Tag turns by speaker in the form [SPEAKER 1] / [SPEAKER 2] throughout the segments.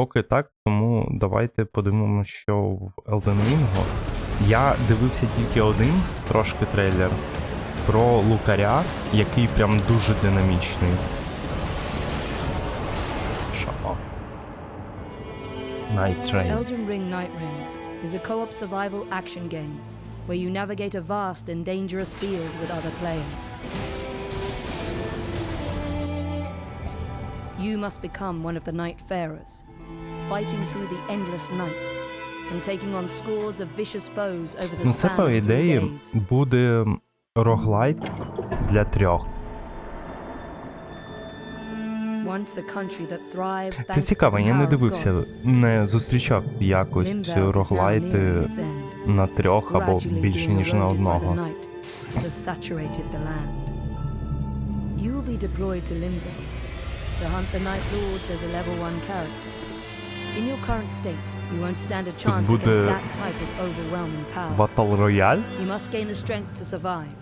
[SPEAKER 1] поки так, тому давайте подивимося, що в Elden Ring. Я дивився тільки один трошки трейлер про лукаря, який прям дуже динамічний. Шапа. Night Train.
[SPEAKER 2] Elden Ring Night Rain is a co op survival action game where you navigate a vast and dangerous field with other players. You must become one of the Night Farers, fighting through the endless night and taking on scores of vicious foes over the
[SPEAKER 1] Ну, це
[SPEAKER 2] span
[SPEAKER 1] по ідеї
[SPEAKER 2] days.
[SPEAKER 1] буде роглайт для трьох. Це цікаво, я не дивився, не зустрічав якось роглайти на трьох або більше ніж на одного.
[SPEAKER 2] You will be deployed to Limbo to hunt the Night Lords as a level 1 character. In your current state, you won't stand a chance
[SPEAKER 1] буде
[SPEAKER 2] against that type of overwhelming power.
[SPEAKER 1] Батл рояль?
[SPEAKER 2] You must gain the strength to survive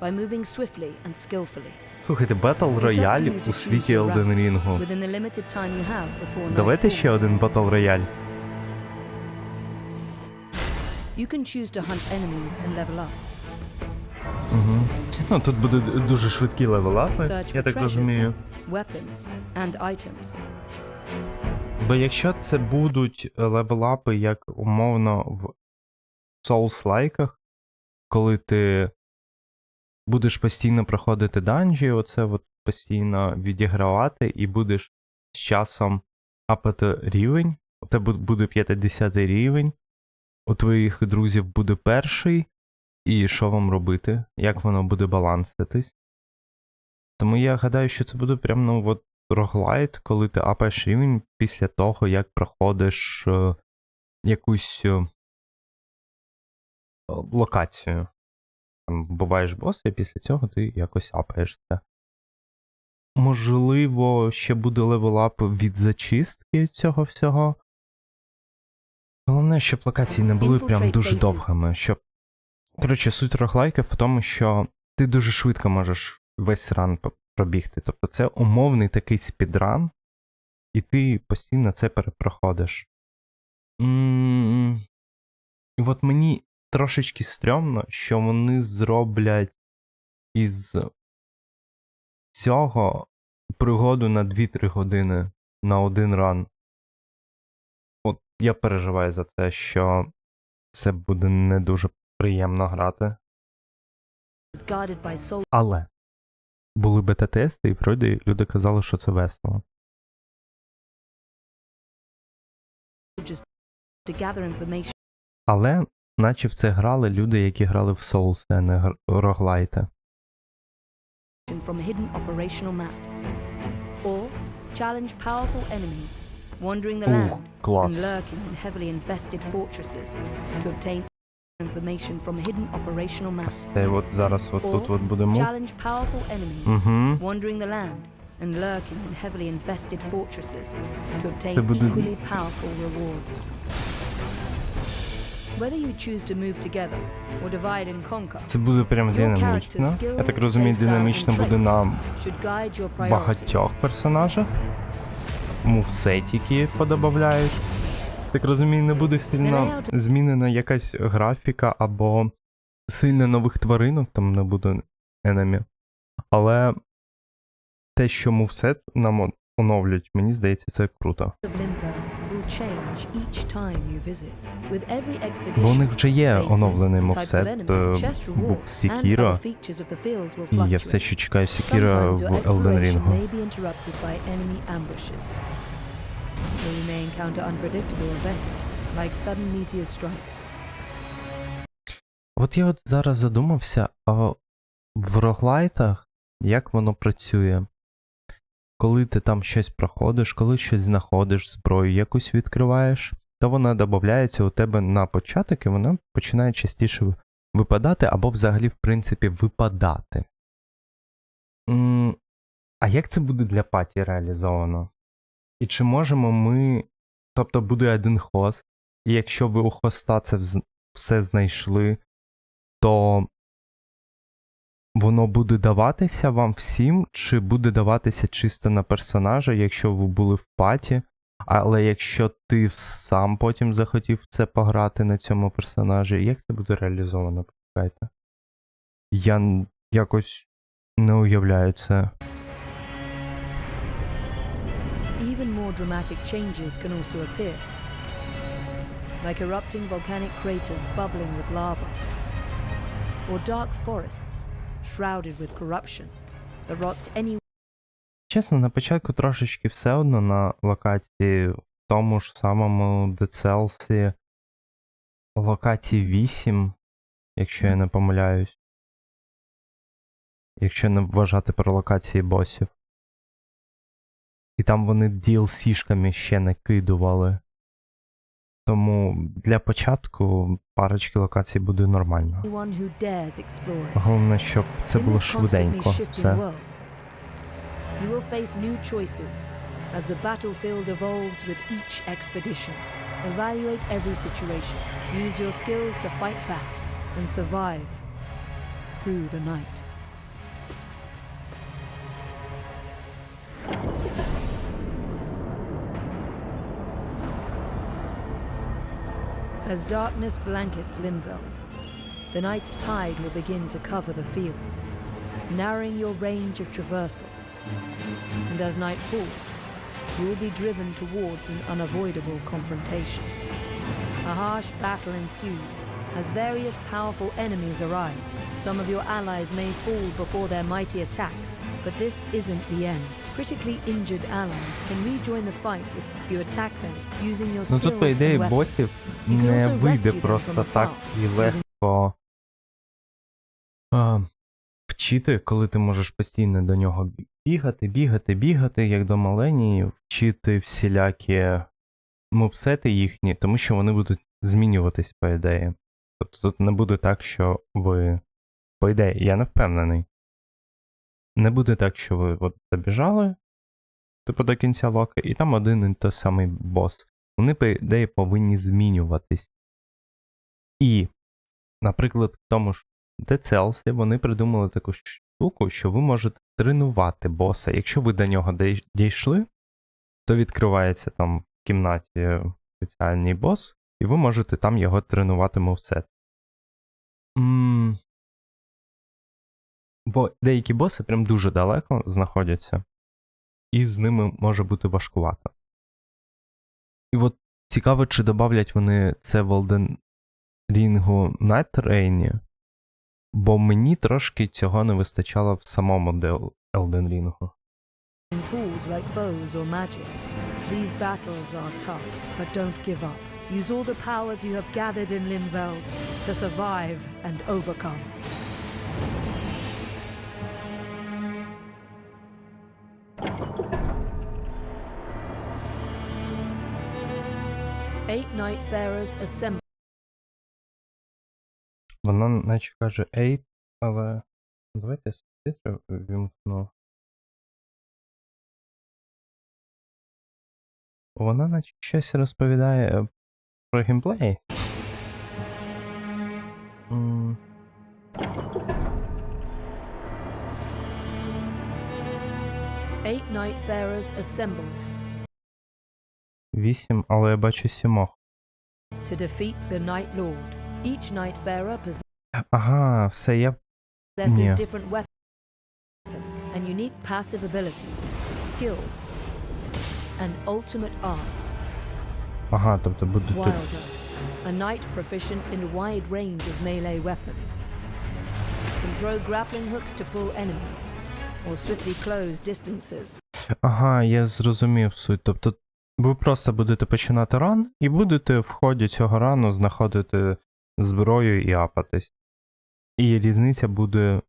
[SPEAKER 2] by moving swiftly and skillfully
[SPEAKER 1] Слухайте, батл рояль у світі Elden Ring. Давайте ще один батл рояль.
[SPEAKER 2] You can choose to hunt enemies and level up.
[SPEAKER 1] Угу. Ну тут буде дуже швидкі левелапи, я так розумію.
[SPEAKER 2] weapons, and items.
[SPEAKER 1] Бо якщо це будуть левелапи, як умовно в Souls-лайках, коли ти будеш постійно проходити данжі, оце от постійно відігравати, і будеш з часом апати рівень, у тебе буде 50 рівень, у твоїх друзів буде перший, і що вам робити, як воно буде баланситись. Тому я гадаю, що це буде прям ну от роглайт, коли ти апаєш рівень після того, як проходиш е, якусь е, локацію. Там буваєш боса, і після цього ти якось апаєшся. Можливо, ще буде левелап від зачистки цього всього. Головне, щоб локації не були прям дуже довгими. Щоб... Коротше, суть роглайків в тому, що ти дуже швидко можеш весь ран пробігти. Тобто це умовний такий спідран, і ти постійно це перепроходиш. І от мені трошечки стрьомно, що вони зроблять із цього пригоду на 2-3 години на один ран. От я переживаю за це, що це буде не дуже приємно грати. Але були бета-тести, і вроді люди казали, що це весело. Але, наче в це грали люди, які грали в Souls, а не роглайти. Ух, клас.
[SPEAKER 2] Information from hidden operational maps.
[SPEAKER 1] це от зараз от тут от буде.
[SPEAKER 2] Challenge powerful enemies
[SPEAKER 1] Угу.
[SPEAKER 2] wandering the land and lurking in heavily infested fortresses to obtain equally powerful rewards. Whether you choose to move together or divide and conquer
[SPEAKER 1] Це буде прям динамічно. Я так розумію, динамічно буде на багатьох персонажах. Мувсетики подобавляють. Так розумію, не буде сильно змінена якась графіка або сильно нових тваринок, там не буде енемі. Але те, що мувсет нам о- оновлюють, мені здається, це круто. Бо у них вже є оновлений мовсет, е, був Сікіро, і я все ще чекаю Сікіро в Elden Ring.
[SPEAKER 2] Or you may encounter unpredictable events, like sudden meteor strikes.
[SPEAKER 1] От я от зараз задумався, а в роглайтах як воно працює? Коли ти там щось проходиш, коли щось знаходиш, зброю якусь відкриваєш, то вона додається у тебе на початок і вона починає частіше випадати або взагалі, в принципі, випадати. А як це буде для паті реалізовано? І чи можемо ми. Тобто буде один хост, і якщо ви у хоста це все знайшли, то воно буде даватися вам всім, чи буде даватися чисто на персонажа, якщо ви були в паті, Але якщо ти сам потім захотів це пограти на цьому персонажі, як це буде реалізовано, почекайте? Я якось не уявляю це.
[SPEAKER 2] Dramatic changes can also appear, like erupting volcanic craters bubbling with lava, or dark forests shrouded with corruption that rots any
[SPEAKER 1] Чесно, на початку трошечки все одно на локації в тому ж самому Децелсі локації 8, якщо я не помиляюсь. Якщо не вважати про локації босів. І там вони DLC-шками ще накидували. Тому для початку парочки локацій буде нормально. Головне, щоб це було швиденько. Все.
[SPEAKER 2] you will face new choices as the battlefield evolves with each expedition. Evaluate every situation. Use your skills to fight back and survive through the night. As darkness blankets Limveld, the night's tide will begin to cover the field, narrowing your range of traversal. And as night falls, you will be driven towards an unavoidable confrontation. A harsh battle ensues as various powerful enemies arrive. Some of your allies may fall before their mighty attacks, but this isn't the end. Critically injured allies can rejoin the fight if you attack them using your
[SPEAKER 1] Ну
[SPEAKER 2] skills
[SPEAKER 1] тут, по ідеї,
[SPEAKER 2] and
[SPEAKER 1] не вийде просто так і легко а, вчити, коли ти можеш постійно до нього бігати, бігати, бігати, як до маленії, вчити всілякі мувсети їхні, тому що вони будуть змінюватись, по ідеї. Тобто тут не буде так, що ви. По ідеї, я не впевнений. Не буде так, що ви от добіжали, типу до кінця лока, і там один і той самий бос. Вони, по ідеї, повинні змінюватись. І, наприклад, в тому ж Децелсі вони придумали таку штуку, що ви можете тренувати боса. Якщо ви до нього дійшли, то відкривається там в кімнаті спеціальний бос, і ви можете там його тренувати мовсет. М, Бо деякі боси прям дуже далеко знаходяться, і з ними може бути важкувато. І от цікаво, чи добавлять вони це в Elden Ring Night Rain, бо мені трошки цього не вистачало в самому Elden Ring.
[SPEAKER 2] tools like bows or magic. These battles are tough, but don't give up. Use all the powers you have gathered in Limveld to survive and overcome. Eight Nightfarers assemble.
[SPEAKER 1] Вона наче каже 8, але. Давайте субтитри вімкну. Вона наче щось розповідає е, про геймплей. М,
[SPEAKER 2] Eight Nightfarers assembled
[SPEAKER 1] 8, але я бачу сімох.
[SPEAKER 2] to defeat the Night Lord. Each Nightfarer possesses
[SPEAKER 1] Ага, все, я.
[SPEAKER 2] possesses
[SPEAKER 1] Yeah.
[SPEAKER 2] different weapons and unique passive abilities, skills, and ultimate arts.
[SPEAKER 1] Ага, тобто буду тут.
[SPEAKER 2] Wilder, a knight proficient in a wide range of melee weapons, can throw grappling hooks to pull enemies or swiftly close distances.
[SPEAKER 1] Ага, я зрозумів суть. Тобто ви просто будете починати ран і будете в ході цього рану знаходити зброю і апатись. І різниця буде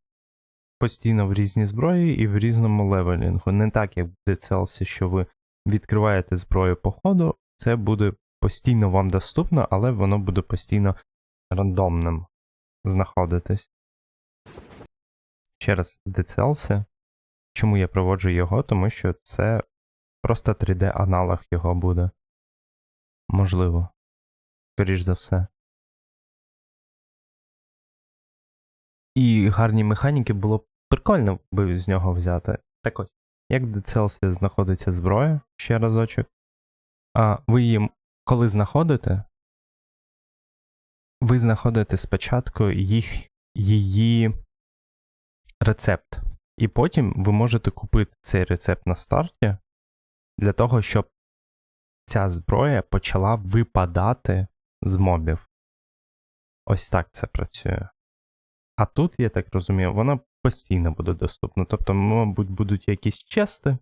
[SPEAKER 1] постійно в різній зброї і в різному левелінгу. Не так, як в Dead що ви відкриваєте зброю по ходу, це буде постійно вам доступно, але воно буде постійно рандомним знаходитись. Ще раз, Чому я проводжу його? Тому що це просто 3D-аналог його буде. Можливо. Скоріш за все. І гарні механіки було б прикольно би з нього взяти. Так ось, як в Decelsi знаходиться зброя ще разочок. А ви її коли знаходите, ви знаходите спочатку їх, її рецепт. І потім ви можете купити цей рецепт на старті для того, щоб ця зброя почала випадати з мобів. Ось так це працює. А тут, я так розумію, вона постійно буде доступна. Тобто, мабуть, будуть якісь чести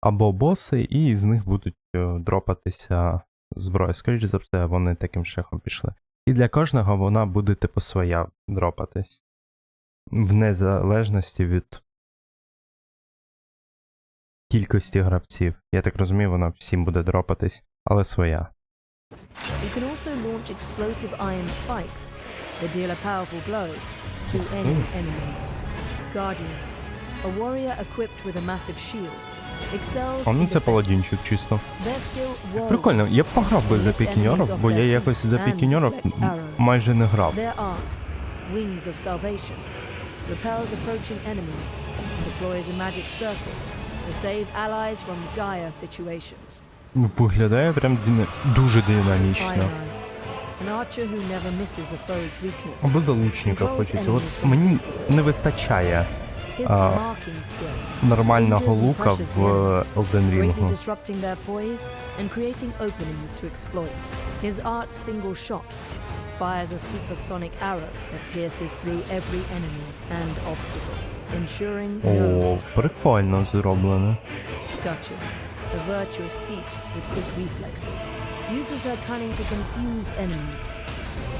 [SPEAKER 1] або боси, і з них будуть е, дропатися зброя. Скоріше за все, вони таким шляхом пішли. І для кожного вона буде, типу, своя дропатись. В незалежності від кількості гравців. Я так розумію, вона всім буде дропатись, але своя.
[SPEAKER 2] You can also launch explosive iron spikes that deal a powerful blow to any enemy. Guardian, a warrior equipped with a massive shield, excels
[SPEAKER 1] А ну
[SPEAKER 2] in
[SPEAKER 1] це
[SPEAKER 2] defense.
[SPEAKER 1] паладінчик чисто.
[SPEAKER 2] Their skill whirlwind
[SPEAKER 1] Прикольно, я б пограв би за пікіньорів, бо я якось за пікіньорів майже не грав.
[SPEAKER 2] Their art, Wings of Salvation, repels approaching enemies and deploys a magic circle to save allies from dire situations.
[SPEAKER 1] Виглядає прям дина- дуже динамічно. Або залучника хочеться. От мені не вистачає а, нормального лука в Elden Ring.
[SPEAKER 2] His art single shot fires a supersonic arrow that pierces through every enemy and obstacle, ensuring no
[SPEAKER 1] О,
[SPEAKER 2] escape.
[SPEAKER 1] прикольно зроблено.
[SPEAKER 2] Duchess, a virtuous thief with quick reflexes, uses her cunning to confuse enemies.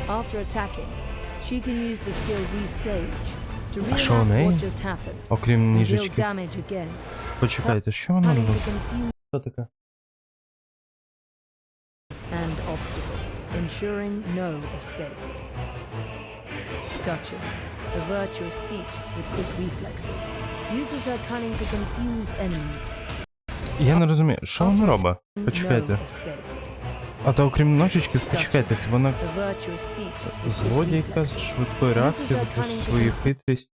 [SPEAKER 2] After attacking, she can use the skill Restage to
[SPEAKER 1] що у
[SPEAKER 2] reenact
[SPEAKER 1] неї?
[SPEAKER 2] what just happened
[SPEAKER 1] Окрім
[SPEAKER 2] and deal
[SPEAKER 1] ніжечки.
[SPEAKER 2] damage again.
[SPEAKER 1] Почекайте, що вона
[SPEAKER 2] Cunning to
[SPEAKER 1] робить?
[SPEAKER 2] confuse
[SPEAKER 1] Що таке?
[SPEAKER 2] and obstacle, ensuring no escape. Duchess, a virtuous thief with quick reflexes, uses her cunning to confuse enemies.
[SPEAKER 1] Я не розумію, що вона робить? Почекайте. А то окрім ножичків, почекайте, це вона злодійка з швидкої
[SPEAKER 2] her
[SPEAKER 1] за свою хитрість.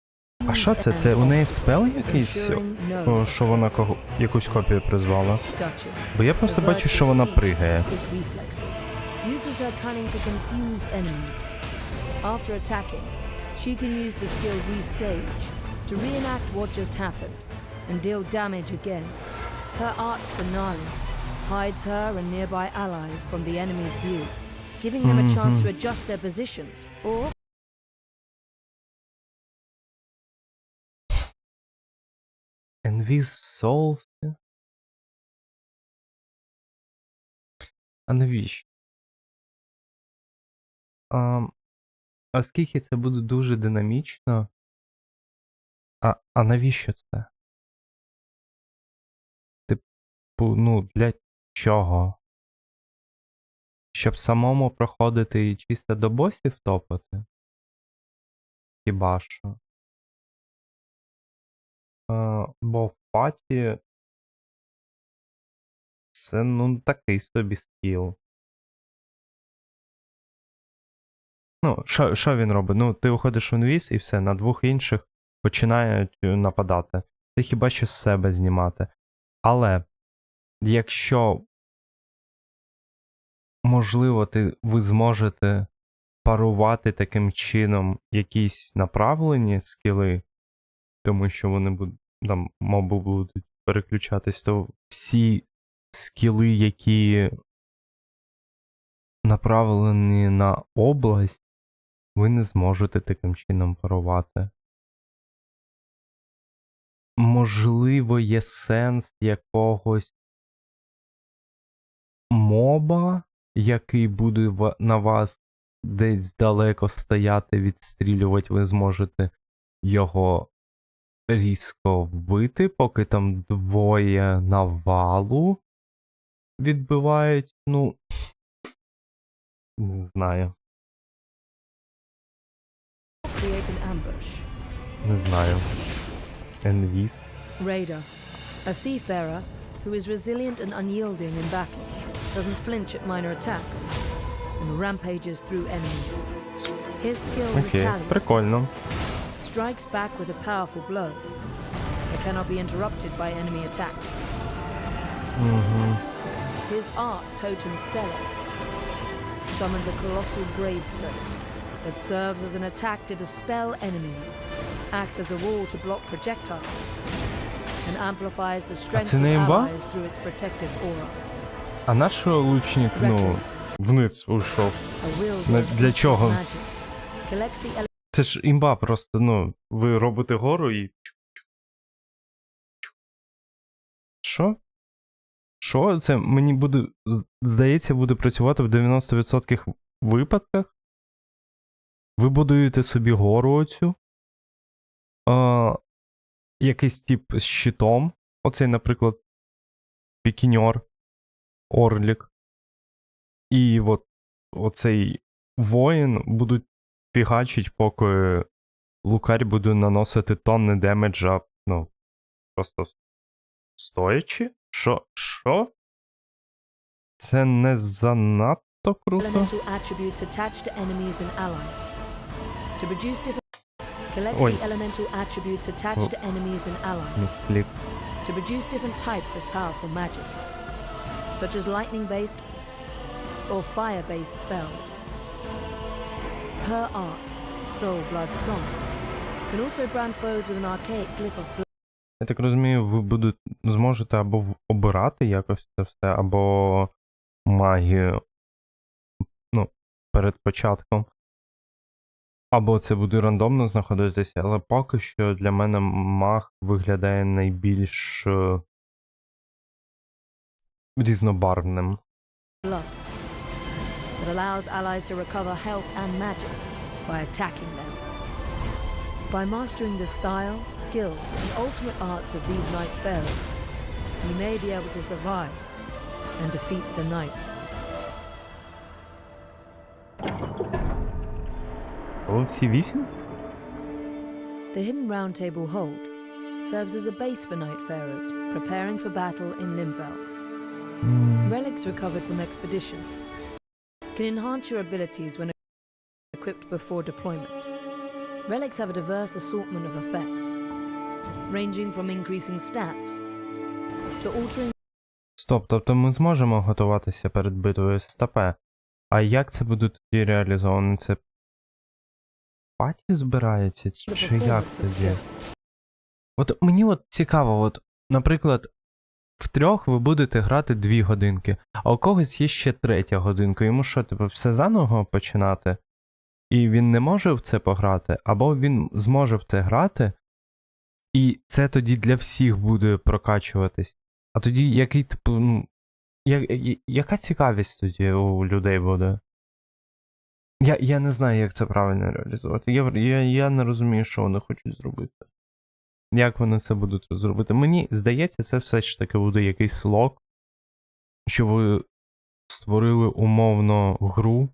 [SPEAKER 1] А що це? Це у неї спел якийсь? О, Що вона кого якусь копію призвала? Бо я просто бачу, що вона пригає.
[SPEAKER 2] with quick reflexes, uses her cunning to confuse enemies. After attacking, she can use the skill Restage to reenact what just happened and deal damage again. Her art finale hides her and nearby allies from the enemy's view, giving them a chance to adjust their positions or
[SPEAKER 1] Envis в соусі. А навіщо? А, оскільки це буде дуже динамічно. А, а навіщо це? Типу, ну, для чого? Щоб самому проходити і чисто до босів топати? Хіба що? Е, бо в паті це ну такий собі скіл. Ну, що, він робить? Ну, ти виходиш в інвіз і все, на двох інших починають е, нападати. Ти хіба що з себе знімати. Але якщо можливо, ти, ви зможете парувати таким чином якісь направлені скіли, тому що вони будуть там, моби будуть переключатись, то всі скіли, які направлені на область, ви не зможете таким чином парувати. Можливо, є сенс якогось моба, який буде на вас десь далеко стояти, відстрілювати, ви зможете його різко вбити, поки там двоє навалу відбивають. Ну. Не знаю.
[SPEAKER 2] create an ambush.
[SPEAKER 1] Не знаю. Енвіз.
[SPEAKER 2] Raider, a seafarer who is resilient and unyielding in battle, doesn't flinch at minor attacks, and rampages through enemies. His skill
[SPEAKER 1] Окей,
[SPEAKER 2] Retaliate
[SPEAKER 1] прикольно.
[SPEAKER 2] strikes back with a powerful blow that cannot be interrupted by enemy attacks.
[SPEAKER 1] Угу.
[SPEAKER 2] his art totem stellar summons a colossal gravestone that serves as an attack to dispel enemies, acts as a wall to block projectiles, and amplifies the strength of allies through its protective aura.
[SPEAKER 1] А наш лучник, ну, вниз ушов. На- для чого? Це ж імба просто, ну, ви робите гору і. Що? Що? Це мені буде, здається, буде працювати в 90% випадках. Ви будуєте собі гору оцю. А, якийсь тип з щитом. Оцей, наприклад, пікіньор, Орлік. І от оцей воїн будуть фігачить, поки лукарь буде наносити тонни демеджа, ну, просто стоячи? Що? Що? Це не занадто круто?
[SPEAKER 2] elemental attributes attached to enemies and allies. To produce different collects
[SPEAKER 1] Ой.
[SPEAKER 2] the elemental attributes attached
[SPEAKER 1] Oh.
[SPEAKER 2] to enemies and allies.
[SPEAKER 1] Місклік.
[SPEAKER 2] to produce different types of powerful magic, such as lightning based or fire based spells. Her art, Soul Blood Song, can also brand foes with an archaic glyph of blood.
[SPEAKER 1] Я так розумію, ви будете, зможете або в- обирати якось це все, або магію ну, перед початком. Або це буде рандомно знаходитися, але поки що для мене маг виглядає найбільш е, різнобарвним.
[SPEAKER 2] blood allows allies to recover health and magic by attacking them. By mastering the style, skill, and ultimate arts of these Night Pharaohs, you may be able to survive and defeat the Night.
[SPEAKER 1] Ви всі вісім?
[SPEAKER 2] The hidden round table hold serves as a base for Nightfarers preparing for battle in Limveld. Relics recovered from expeditions can enhance your abilities when equipped before deployment. Relics have a diverse assortment of effects, ranging from increasing stats to altering
[SPEAKER 1] Стоп, тобто ми зможемо готуватися перед битвою з ТП. А як це буде тоді реалізовано? Це паті збирається? Чи як це є? От мені от цікаво, от, наприклад, в трьох ви будете грати дві годинки, а у когось є ще третя годинка. Йому що, типу, все заново починати? І він не може в це пограти, або він зможе в це грати, і це тоді для всіх буде прокачуватись. А тоді який, типу. Я, я- яка цікавість тоді у людей буде? Я, я не знаю, як це правильно реалізувати. Я, я, я не розумію, що вони хочуть зробити. Як вони це будуть зробити? Мені здається, це все ж таки буде якийсь лок, що ви створили умовно гру,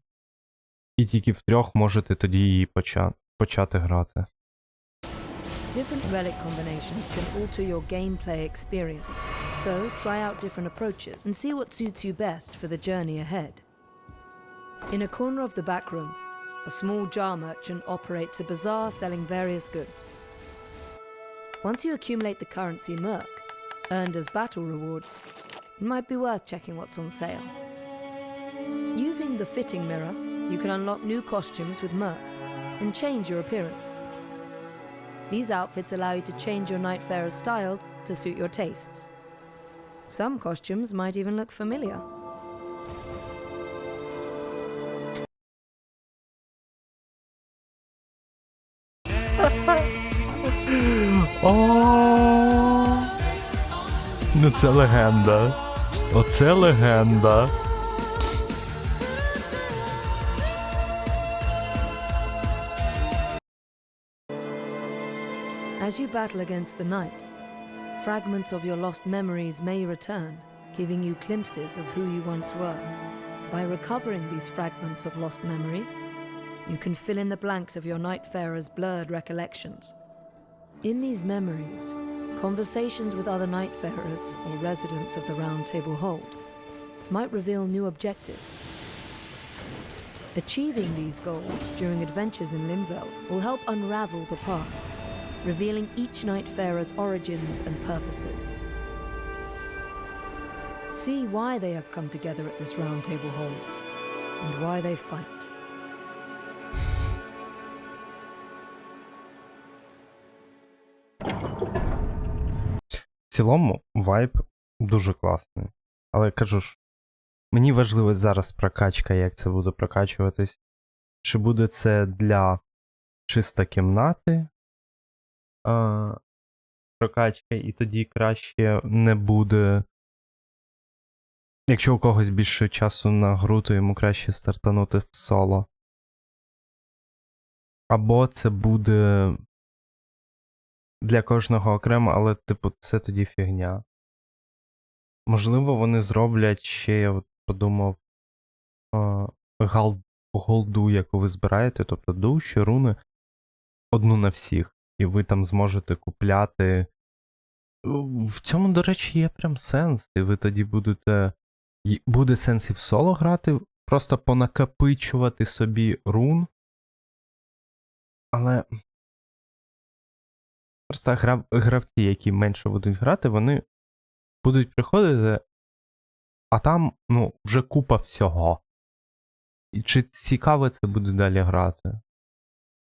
[SPEAKER 1] і тільки втрьох можете тоді її поча- почати грати.
[SPEAKER 2] Different relic combinations can alter your gameplay experience, so try out different approaches and see what suits you best for the journey ahead. In a corner of the back room, a small jar merchant operates a bazaar selling various goods. Once you accumulate the currency Merc, earned as battle rewards, it might be worth checking what's on sale. Using the fitting mirror, you can unlock new costumes with Merc and change your appearance. These outfits allow you to change your Nightfarer's style to suit your tastes. Some costumes might even look familiar.
[SPEAKER 1] Ну це легенда. Оце легенда.
[SPEAKER 2] As you battle against the night, fragments of your lost memories may return, giving you glimpses of who you once were. By recovering these fragments of lost memory, you can fill in the blanks of your Nightfarer's blurred recollections. In these memories, conversations with other Nightfarers or residents of the Round Table Hold might reveal new objectives. Achieving these goals during adventures in Limveld will help unravel the past, revealing each Nightfarer's origins and purposes. see why they have come together at this round table hold, and why they fight.
[SPEAKER 1] Цілому, вайб дуже класний. Але кажу ж, мені важливо зараз прокачка, як це буде прокачуватись. Чи буде це для чисто кімнати а, прокачка, і тоді краще не буде. Якщо у когось більше часу на гру, то йому краще стартанути в соло. Або це буде для кожного окремо, але, типу, це тоді фігня. Можливо, вони зроблять ще, я от подумав, голду, яку ви збираєте, тобто душі, руни, одну на всіх. І ви там зможете купляти. В цьому, до речі, є прям сенс. І ви тоді будете. Буде сенс і в соло грати, просто понакопичувати собі рун. Але Просто грав, гравці, які менше будуть грати, вони будуть приходити, а там, ну, вже купа всього. І чи цікаво це буде далі грати?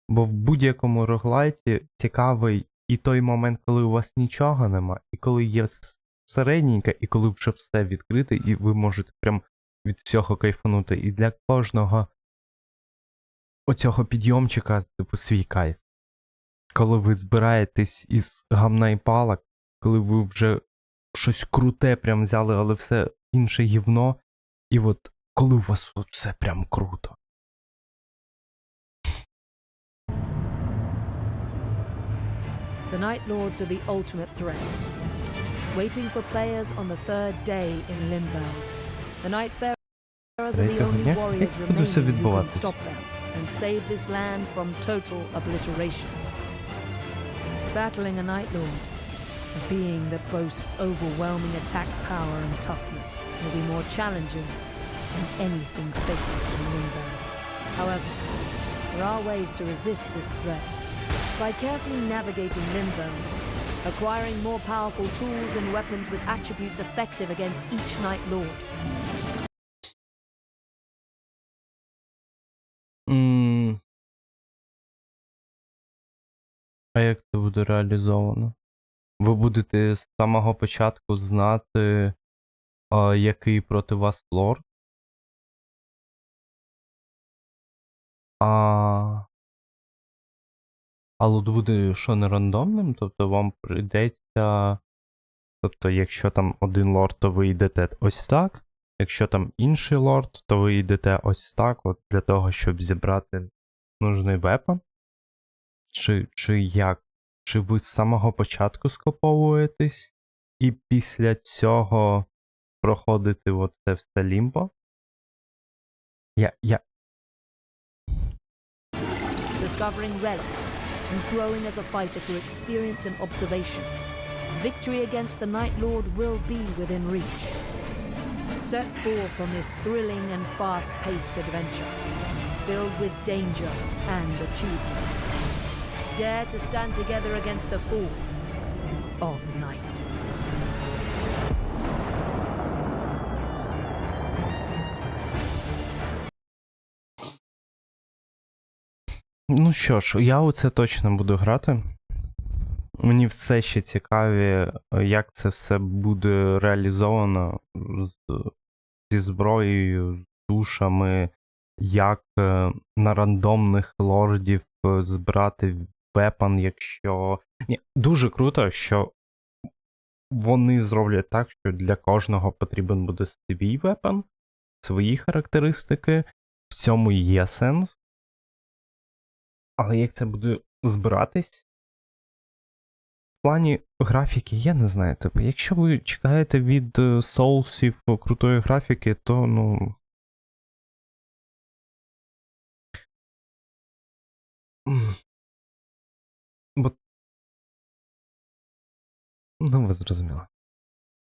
[SPEAKER 1] Бо в будь-якому роглайті цікавий і той момент, коли у вас нічого нема, і коли є с- середненьке, і коли вже все відкрите, і ви можете прям від всього кайфанути. І для кожного оцього підйомчика, типу, свій кайф коли ви збираєтесь із гамна і палок, коли ви вже щось круте прям взяли, але все інше гівно, і от коли у вас от все прям круто.
[SPEAKER 2] The Night Lords are the ultimate threat, waiting for players on the third day in Limbo. The Night Nightfarers are the only warriors remaining who can stop them and save this land from total obliteration. Battling a Night Lord, a being that boasts overwhelming attack power and toughness, will be more challenging than anything faced in Limbo. However, there are ways to resist this threat by carefully navigating Limbo, acquiring more powerful tools and weapons with attributes effective against each Night Lord.
[SPEAKER 1] Як це буде реалізовано? Ви будете з самого початку знати, а, який проти вас лорд? А. А лут буде що не рандомним? Тобто вам прийдеться. Тобто, якщо там один лорд, то ви йдете ось так. Якщо там інший лорд, то ви йдете ось так, от для того, щоб зібрати нужний вепон? Чи, чи як? Чи ви з самого початку скоповуєтесь, і після цього проходите от це все лімбо? Я, я,
[SPEAKER 2] discovering relics, and growing as a fighter through experience and observation. Victory against the Night Lord will be within reach. Set forth on this thrilling and fast paced adventure, filled with danger and achievement. Dare to stand together against the fall of night.
[SPEAKER 1] Ну що ж, я у це точно буду грати. Мені все ще цікаві, як це все буде реалізовано з, зі зброєю, з душами, як е, на рандомних лордів е, збирати вепан, якщо. Ні, дуже круто, що вони зроблять так, що для кожного потрібен буде свій вепан, свої характеристики. В цьому є сенс. Але як це буде збиратись? В плані графіки, я не знаю. Типу, якщо ви чекаєте від е, соусів крутої графіки, то ну. М.